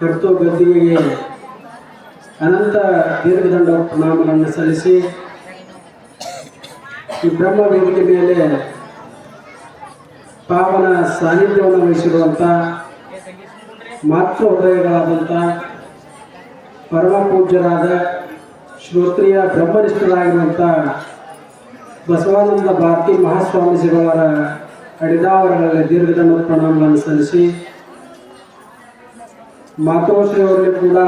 ಕರ್ತೋ ಗದ್ದಿಗೆ ಅನಂತ ದೀರ್ಘದಂಡ ಪ್ರಣಾಮಗಳನ್ನು ಸಲ್ಲಿಸಿ ಈ ಬ್ರಹ್ಮ ವೇದಿಕೆ ಮೇಲೆ ಪಾವನ ಸಾನ್ನಿಧ್ಯವನ್ನು ವಹಿಸಿರುವಂಥ ಮಾತೃ ಹೃದಯಗಳಾದಂಥ ಪರಮ ಪೂಜ್ಯರಾದ ಶ್ರೋತ್ರಿಯ ಬ್ರಹ್ಮನಿಷ್ಠರಾಗಿರುವಂಥ ಬಸವಾನಂದ ಭಾರತಿ ಮಹಾಸ್ವಾಮೀಜಿಗಳವರ ಅಡಿದಾವರಗಳಲ್ಲಿ ದೀರ್ಘದಂಡ ಪ್ರಣಾಮಗಳನ್ನು ಸಲ್ಲಿಸಿ ಮಾತೋಶ್ರೀ ಅವರು ಕೂಡ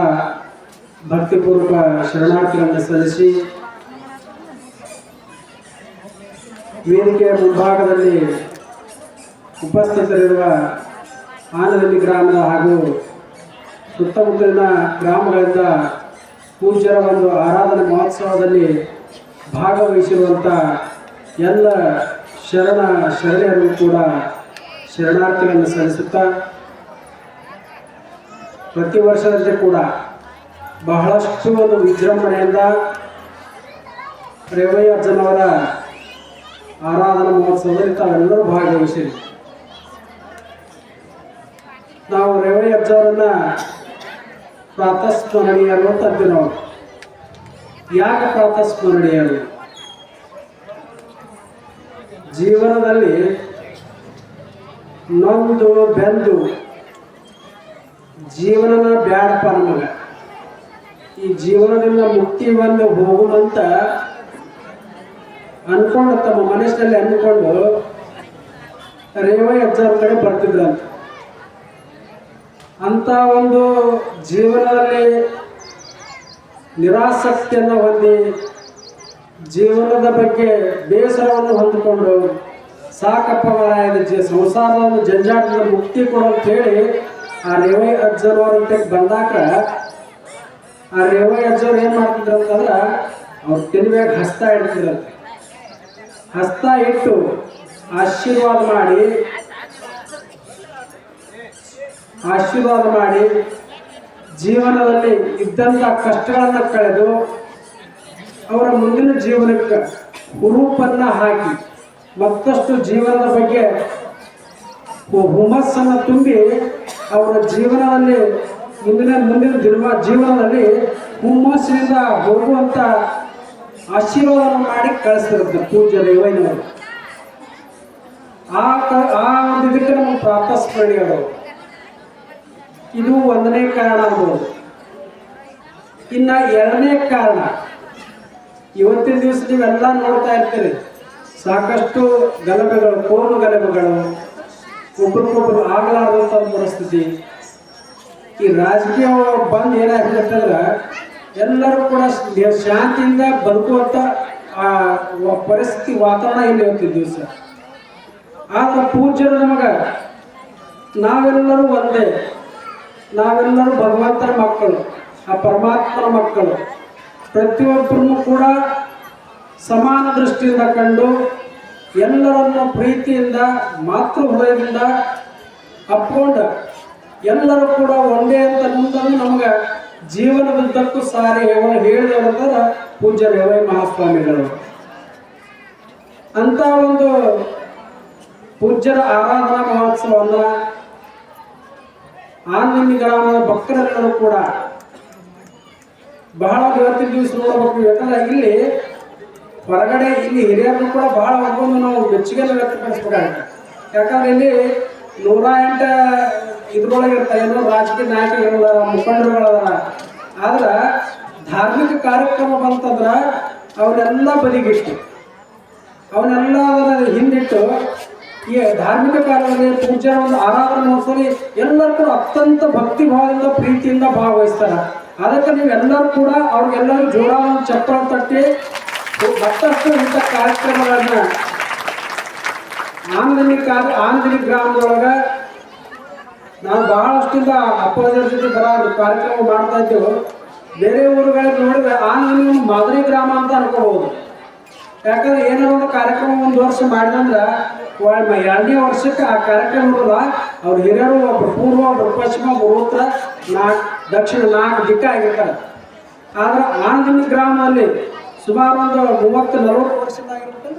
ಭಕ್ತಿಪೂರ್ವಕ ಶರಣಾರ್ಥಿಗಳನ್ನು ಸಲ್ಲಿಸಿ ವೇದಿಕೆಯ ಮುಂಭಾಗದಲ್ಲಿ ಉಪಸ್ಥಿತರಿರುವ ಆನಹಳ್ಳಿ ಗ್ರಾಮದ ಹಾಗೂ ಸುತ್ತಮುತ್ತಲಿನ ಗ್ರಾಮಗಳಿಂದ ಪೂಜ್ಯರ ಒಂದು ಆರಾಧನಾ ಮಹೋತ್ಸವದಲ್ಲಿ ಭಾಗವಹಿಸಿರುವಂಥ ಎಲ್ಲ ಶರಣ ಶರಣೆಯರು ಕೂಡ ಶರಣಾರ್ಥಿಗಳನ್ನು ಸಲ್ಲಿಸುತ್ತಾ ಪ್ರತಿ ವರ್ಷದಂತೆ ಕೂಡ ಬಹಳಷ್ಟು ಒಂದು ವಿಜೃಂಭಣೆಯಿಂದ ರೇವಯ್ಯ ಅಜ್ಜನವರ ಆರಾಧನಾ ಮಹೋತ್ಸವದಲ್ಲಿ ತಾವೆಲ್ಲರೂ ಭಾಗವಹಿಸಿರಿ. ನಾವು ರೇವಯ್ಯ ಅಜ್ಜವರನ್ನ ಪ್ರಾತಸ್ಮರಣೀಯರು ಅಂತ ನಾವು. ಯಾಕೆ ಪ್ರಾತಸ್ಮರಣೀಯರು? ಜೀವನದಲ್ಲಿ ನೊಂದು ಬೆಂದು ಜೀವನನ ಬ್ಯಾಡಪ್ಪ ನಮಗೆ. ಈ ಜೀವನದಿಂದ ಮುಕ್ತಿ ಬಂದು ಹೋಗುವಂತ ಅನ್ಕೊಂಡು, ತಮ್ಮ ಮನಸ್ಸಿನಲ್ಲಿ ಅಂದ್ಕೊಂಡು ರೇವಯ್ಯ ಅಜ್ಜವ್ರ ಕಡೆ ಬರ್ತಿದ್ರಂತ ಅಂತ. ಒಂದು ಜೀವನದಲ್ಲಿ ನಿರಾಸಕ್ತಿಯನ್ನು ಹೊಂದಿ ಜೀವನದ ಬಗ್ಗೆ ಬೇಸರವನ್ನು ಹೊಂದಿಕೊಂಡು, ಸಾಕಪ್ಪ ಮಾರಾಯದ ಸಂಸಾರದ ಜಂಜಾಟದ ಮುಕ್ತಿ ಕೊಡು ಅಂತ ಹೇಳಿ ಆ ರೇವೈ ಅಂತ ಬಂದಾಗ ಆ ರೇವೈ ಅಜ್ಜವ್ರು ಏನು ಮಾಡ್ತಿದ್ರು ಅಂತಂದ್ರೆ ಅವ್ರು ತಿನ್ಬೇಕು ಹಸ್ತ ಇಡ್ತಿದ್ರಂತೆ. ಹಸ್ತ ಇಟ್ಟು ಆಶೀರ್ವಾದ ಮಾಡಿ ಆಶೀರ್ವಾದ ಮಾಡಿ ಜೀವನದಲ್ಲಿ ಇದ್ದಂಥ ಕಷ್ಟಗಳನ್ನು ಕಳೆದು ಅವರ ಮುಂದಿನ ಜೀವನಕ್ಕೆ ಹುರುಪನ್ನು ಹಾಕಿ ಮತ್ತಷ್ಟು ಜೀವನದ ಬಗ್ಗೆ ಹುಮ್ಮಸ್ಸನ್ನು ತುಂಬಿ ಅವರ ಜೀವನದಲ್ಲಿ ಮುಂದಿನ ಮುಂದಿನ ದಿನ ಜೀವನದಲ್ಲಿ ಹುಮ್ಮಸ್ಸಿನಿಂದ ಹೋಗುವಂಥ ಆಶೀರ್ವಾದ ಮಾಡಿ ಕಳಿಸ್ತಿರುತ್ತೆ ಪೂಜ್ಯ ದೇವಯ್ಯನವರು. ಆ ತ, ಆ ಒಂದು ಇದಕ್ಕೆ ನಮ್ಮ ಪ್ರಾತಸ್ಮರಣೀಯರು ಇದು ಒಂದನೇ ಕಾರಣ ಅನ್ಬೋದು ಇನ್ನ ಎರಡನೇ ಕಾರಣ, ಇವತ್ತಿನ ದಿವಸ ನೀವೆಲ್ಲ ನೋಡ್ತಾ ಇರ್ತೀರಿ, ಸಾಕಷ್ಟು ಗಲಭೆಗಳು, ಕೋಲು ಗಲಭೆಗಳು ಒಬ್ರಿಗೊಬ್ರು ಆಗಲಾರದಂತ ಒಂದು ಪರಿಸ್ಥಿತಿ. ಈ ರಾಜಕೀಯ ಬಂದ್ ಏನಾಗ್ಬಿಡುತ್ತಂದ್ರೆ ಎಲ್ಲರೂ ಕೂಡ ಶಾಂತಿಯಿಂದ ಬದುಕುವಂಥ ಆ ಪರಿಸ್ಥಿತಿ ವಾತಾವರಣ ಇಲ್ಲಿ ಇವತ್ತಿನ ದಿವಸ. ಆದ್ರೆ ಪೂಜ್ಯರು ನಮಗ, ನಾವೆಲ್ಲರೂ ಒಂದೇ. ನಾವೆಲ್ಲರೂ ಭಗವಂತನ ಮಕ್ಕಳು, ಆ ಪರಮಾತ್ಮನ ಮಕ್ಕಳು. ಪ್ರತಿಯೊಬ್ಬರನ್ನು ಕೂಡ ಸಮಾನ ದೃಷ್ಟಿಯಿಂದ ಕಂಡು ಎಲ್ಲರನ್ನು ಪ್ರೀತಿಯಿಂದ ಮಾತೃ ಹೃದಯದಿಂದ ಅಪ್ಕೊಂಡು ಎಲ್ಲರೂ ಕೂಡ ಒಂದೇ ಅಂತ ಮುಂದನ್ನು ನಮ್ಗೆ ಜೀವನದುದ್ದಕ್ಕೂ ಸಾರಿ ಹೇಳಿದವರಂದ್ರೆ ಪೂಜ್ಯ ರೇವೈ ಮಹಾಸ್ವಾಮಿಗಳು. ಅಂತ ಒಂದು ಪೂಜ್ಯರ ಆರಾಧನಾ ಮಹೋತ್ಸವವನ್ನು ಆನಂದಿ ಗ್ರಾಮದ ಭಕ್ತರೆಲ್ಲರೂ ಕೂಡ ಬಹಳ ಇವತ್ತಿನ ದಿವಸ ನೋಡಬೇಕು. ಯಾಕಂದ್ರೆ ಇಲ್ಲಿ ಹೊರಗಡೆ ಇಲ್ಲಿ ಹಿರಿಯರನ್ನು ಕೂಡ ಬಹಳ ಒಂದೊಂದು ನಾವು ಮೆಚ್ಚುಗೆಯನ್ನು ವ್ಯಕ್ತಪಡಿಸ್ಬೇಕಾಗುತ್ತೆ. ಯಾಕಂದ್ರೆ ಇಲ್ಲಿ ನೂರ ಎಂಟ ಇದ್ರೊಳಗೆ ಇರ್ತಾರೆ ರಾಜಕೀಯ ನಾಯಕರುಗಳ ಮುಖಂಡರುಗಳದಾರ. ಆದ್ರೆ ಧಾರ್ಮಿಕ ಕಾರ್ಯಕ್ರಮ ಬಂತಂದ್ರ ಅವನ್ನೆಲ್ಲ ಬದಿಗಿಷ್ಟು ಅವನ್ನೆಲ್ಲ ಹಿಂದಿಟ್ಟು ಈ ಧಾರ್ಮಿಕ ಕಾರ್ಯದಲ್ಲಿ ಪೂಜೆ ಒಂದು ಆರಾಧನೆ ಮಾಡಿಸಲಿ ಎಲ್ಲರೂ ಅತ್ಯಂತ ಭಕ್ತಿ ಭಾವದಿಂದ ಪ್ರೀತಿಯಿಂದ ಭಾಗವಹಿಸ್ತಾರೆ. ಅದಕ್ಕೆ ನೀವೆಲ್ಲರೂ ಕೂಡ ಅವ್ರಿಗೆಲ್ಲರೂ ಜೋಳ ಚಪ್ಪರ ತಟ್ಟಿ ಮತ್ತಷ್ಟು ಇಂಥ ಕಾರ್ಯಕ್ರಮಗಳನ್ನ ಆಂಧ್ರಿ ಕಾರ್ಯ ಆಂಧ್ರಿ ಗ್ರಾಮದೊಳಗೆ ನಾವು ಬಹಳಷ್ಟಿಂದ ಅಪ್ಪೋಜರ್ ಜೊತೆ ಬರ ಕಾರ್ಯಕ್ರಮ ಮಾಡ್ತಾ ಇದ್ದೇವೆ. ಬೇರೆ ಊರುಗಳಿಗೆ ನೋಡಿದ್ರೆ ಆಂಧ್ರಿ ಮಾದರಿ ಗ್ರಾಮ ಅಂತ ಅನ್ಕೋಬಹುದು. ಯಾಕಂದ್ರೆ ಏನಾರ ಒಂದು ಕಾರ್ಯಕ್ರಮ ಒಂದು ವರ್ಷ ಮಾಡಿದಂದ್ರೆ ಎರಡನೇ ವರ್ಷಕ್ಕೆ ಆ ಕಾರ್ಯಕ್ರಮ ಇರೋದ ಅವ್ರ ಹಿರಿಯರು ಒಬ್ರು ಪೂರ್ವ, ಒಬ್ರು ಪಶ್ಚಿಮ, ಒಬ್ರು ಉತ್ತರ ನಾಲ್ಕು ದಕ್ಷಿಣ ನಾಲ್ಕು ದಿಕ್ಕ ಆಗಿರ್ತಾರೆ. ಆದ್ರೆ ಆನಂದಿನಿ ಗ್ರಾಮದಲ್ಲಿ ಸುಮಾರು ಒಂದು ಮೂವತ್ತು, ನಲವತ್ತು ವರ್ಷದಾಗಿರುತ್ತೆ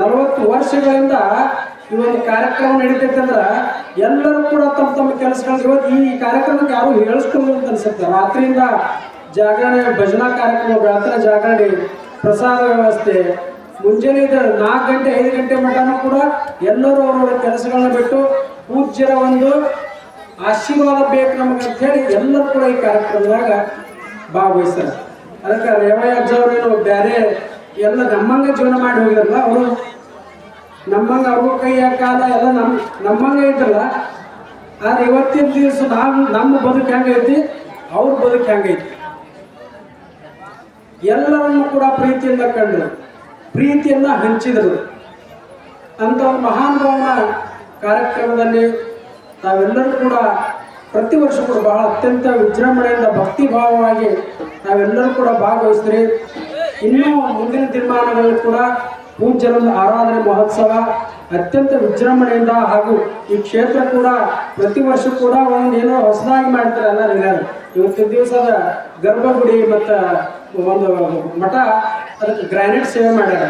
ನಲವತ್ತು ವರ್ಷಗಳಿಂದ ಈ ಒಂದು ಕಾರ್ಯಕ್ರಮ ನಡೀತೈತಂದ್ರೆ ಎಲ್ಲರೂ ಕೂಡ ತಮ್ಮ ತಮ್ಮ ಕೆಲಸಗಳು ಇವತ್ತು ಈ ಕಾರ್ಯಕ್ರಮಕ್ಕೆ ಯಾರು ಹೇಳಿಸ್ಕೊಂಡು ಅಂತ ಅನ್ಸುತ್ತೆ. ರಾತ್ರಿಯಿಂದ ಜಾಗರಣೆ, ಭಜನಾ ಕಾರ್ಯಕ್ರಮ ರಾತ್ರಿ ಜಾಗರಣೆ, ಪ್ರಸಾದ ವ್ಯವಸ್ಥೆ, ಮುಂಜಾನೆ ನಾಲ್ಕು ಗಂಟೆ, ಐದು ಗಂಟೆ ಮಟ್ಟನೂ ಕೂಡ ಎಲ್ಲರೂ ಅವರವರ ಕೆಲಸಗಳನ್ನ ಬಿಟ್ಟು ಪೂಜ್ಯರ ಒಂದು ಆಶೀರ್ವಾದ ಬೇಕು ನಮಗೆ ಅಂತ ಹೇಳಿ ಎಲ್ಲರೂ ಕೂಡ ಈ ಕಾರ್ಯಕ್ರಮದಾಗ ಭಾಗವಹಿಸ್ತಾರೆ. ಅದಕ್ಕೆ ರೇವಯ್ಯ ಅಜ್ಜವ್ರೇನು ಬೇರೆ ಎಲ್ಲ ನಮ್ಮಂಗ ಜೀವನ ಮಾಡಿ ಹೋಗಿರಲ್ಲ ಅವರು? ನಮ್ಮಂಗ ಅವ್ರ ಕೈಯ ಕಾಲ ಎಲ್ಲ ನಮ್ಮ ನಮ್ಮಂಗ ಇದ್ರಲ್ಲ? ಆದ್ರೆ ಇವತ್ತಿನ ದಿವಸ ನಾವು ನಮ್ಮ ಬದುಕು ಹೆಂಗೈತಿ ಅವ್ರ ಬದುಕು ಹೆಂಗೈತಿ ಎಲ್ಲರನ್ನು ಕೂಡ ಪ್ರೀತಿಯಿಂದ ಕಂಡ್ರು. ಪ್ರೀತಿಯನ್ನ ಹಂಚಿದರು. ಅಂತ ಒಂದು ಮಹಾನುಭಾವನ ಕಾರ್ಯಕ್ರಮದಲ್ಲಿ ನಾವೆಲ್ಲರೂ ಕೂಡ ಪ್ರತಿ ವರ್ಷ ಕೂಡ ಬಹಳ ಅತ್ಯಂತ ವಿಜೃಂಭಣೆಯಿಂದ ಭಕ್ತಿ ಭಾವವಾಗಿ ನಾವೆಲ್ಲರೂ ಕೂಡ ಭಾಗವಹಿಸ್ತೀರಿ. ಇನ್ನೂ ಮುಂದಿನ ತೀರ್ಮಾನಗಳಲ್ಲಿ ಕೂಡ ಪೂಜ್ಯರೊಂದು ಆರಾಧನೆ ಮಹೋತ್ಸವ ಅತ್ಯಂತ ವಿಜೃಂಭಣೆಯಿಂದ ಹಾಗೂ ಈ ಕ್ಷೇತ್ರ ಕೂಡ ಪ್ರತಿ ವರ್ಷ ಕೂಡ ಒಂದು ಏನೋ ಹೊಸದಾಗಿ ಮಾಡ್ತಾರೆ ಎಲ್ಲ ಇವತ್ತಿನ ದಿವಸದ ಗರ್ಭಗುಡಿ ಮತ್ತು ಒಂದು ಮಠ ಅದಕ್ಕೆ ಗ್ರಾನೈಟ್ ಸೇವೆ ಮಾಡ್ಯಾರ.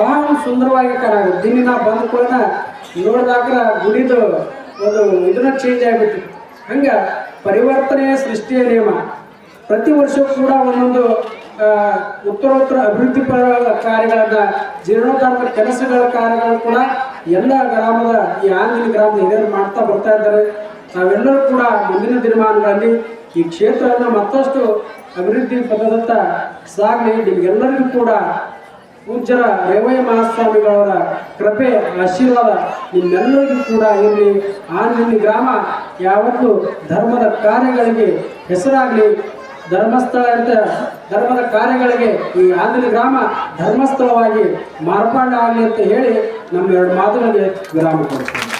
ಬಹಳ ಸುಂದರವಾಗಿ ಕಾಣಾಗುತ್ತೆ ದಿನ ಬಂದ ಕೂಡ ನೋಡಿದಾಗ ಗುಡಿದು ಒಂದು ಇದನ್ನ ಚೇಂಜ್ ಆಗಿಬಿಟ್ಟು ಹಂಗ ಪರಿವರ್ತನೆ ಸೃಷ್ಟಿಯ ನಿಯಮ. ಪ್ರತಿ ವರ್ಷ ಕೂಡ ಒಂದೊಂದು ಉತ್ತರೋತ್ತರ ಅಭಿವೃದ್ಧಿ ಪರ ಕಾರ್ಯಗಳನ್ನ ಜೀರ್ಣೋದ್ಧಾರದ ಕೆಲಸಗಳ ಕಾರ್ಯಗಳು ಕೂಡ ಎಲ್ಲ ಗ್ರಾಮದ ಈ ಆಂಜನೇಯ ಗ್ರಾಮದ ಹಿರಿಯರು ಮಾಡ್ತಾ ಬರ್ತಾ ಇದ್ದಾರೆ. ನಾವೆಲ್ಲರೂ ಕೂಡ ಮುಂದಿನ ದಿನಮಾನಗಳಲ್ಲಿ ಈ ಕ್ಷೇತ್ರವನ್ನು ಮತ್ತಷ್ಟು ಅಭಿವೃದ್ಧಿ ಪದದತ್ತ ಸಾಗಲಿ. ನಿಮಗೆಲ್ಲರಿಗೂ ಕೂಡ ಪೂಜ್ಯರ ರೇವಯ್ಯ ಮಹಾಸ್ವಾಮಿಗಳವರ ಕೃಪೆ, ಆಶೀರ್ವಾದ ನಿಮ್ಮೆಲ್ಲರಿಗೂ ಕೂಡ ಇರಲಿ. ಆನಂದಿ ಗ್ರಾಮ ಯಾವತ್ತೂ ಧರ್ಮದ ಕಾರ್ಯಗಳಿಗೆ ಹೆಸರಾಗಲಿ. ಧರ್ಮಸ್ಥಳ ಅಂತ ಧರ್ಮದ ಕಾರ್ಯಗಳಿಗೆ ಈ ಆಂಧ್ರ ಗ್ರಾಮ ಧರ್ಮಸ್ಥಳವಾಗಿ ಮಾರ್ಪಾಡಾಗಲಿ ಅಂತ ಹೇಳಿ ನಮ್ಮ ಎರಡು ಮಾತುಗಳಿಗೆ ವಿರಾಮ ಕೊಡ್ತೇವೆ